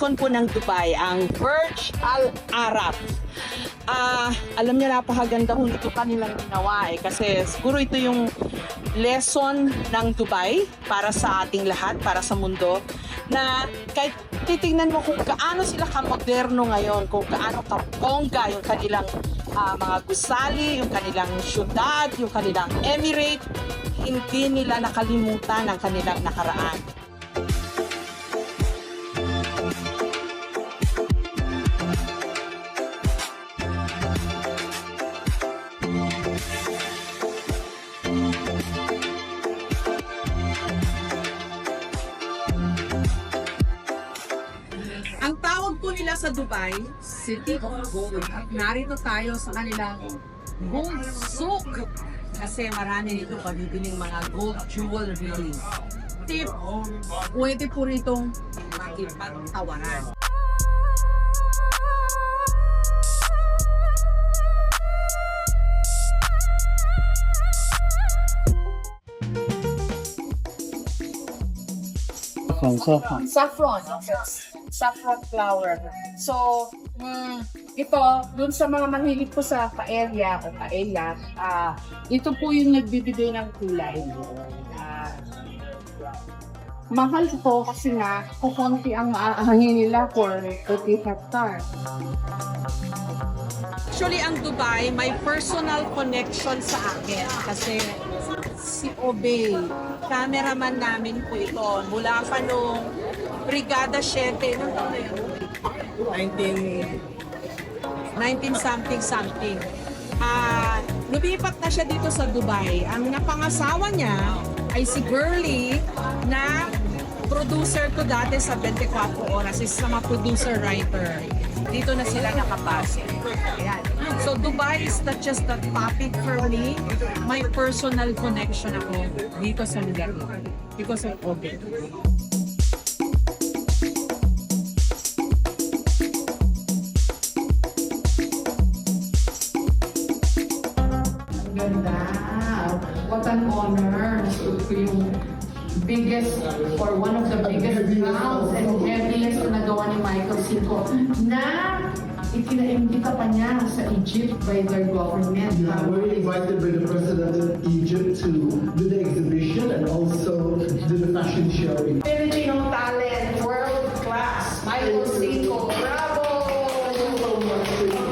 icon po ng Dubai, ang Burj Al Arab. Ah, alam niyo napakaganda kung ito kanilang ginawa eh kasi siguro ito yung lesson ng Dubai para sa ating lahat, para sa mundo na kahit titingnan mo kung kaano sila kamoderno ngayon, kung kaano kapongga yung kanilang ah, mga gusali, yung kanilang syudad, yung kanilang emirate, hindi nila nakalimutan ang kanilang nakaraan. Nila sa Dubai, City of Gold. At narito tayo sa kanilang gold souk. Kasi marami dito kabibiling mga gold jewelry. Tip, pwede po rito makipagtawaran. saffron. Saffron flower. So, mm, ito, dun sa mga mahilig po sa paella o paella, ah, ito po yung nagbibigay ng kulay. Ah, mahal po kasi nga, kukunti ang aahangin nila for 30 hectare. Actually, ang Dubai may personal connection sa akin kasi si Obey, cameraman namin po ito mula pa nung Brigada 7, nung taon na yun? 19 something something. Ah, lumipat na siya dito sa Dubai. Ang napangasawa niya ay si Girlie na producer ko dati sa 24 Oras. Isa sa mga producer-writer. Dito na sila nakapasok. Ayan. So Dubai is not just a topic for me. My personal connection ako dito sa lugar ito. Because of Obe. Ganda. What an honor. Ito yung biggest or one of the biggest crowns and heaviest na nagawa ni Michael Cinco na ikina-imbita pa niya sa Egypt by their government. Yeah, we were invited by the president of Egypt to do the exhibition and also do the fashion show. in Filipino talent, world class, Michael Cinco, bravo! Thank you so much.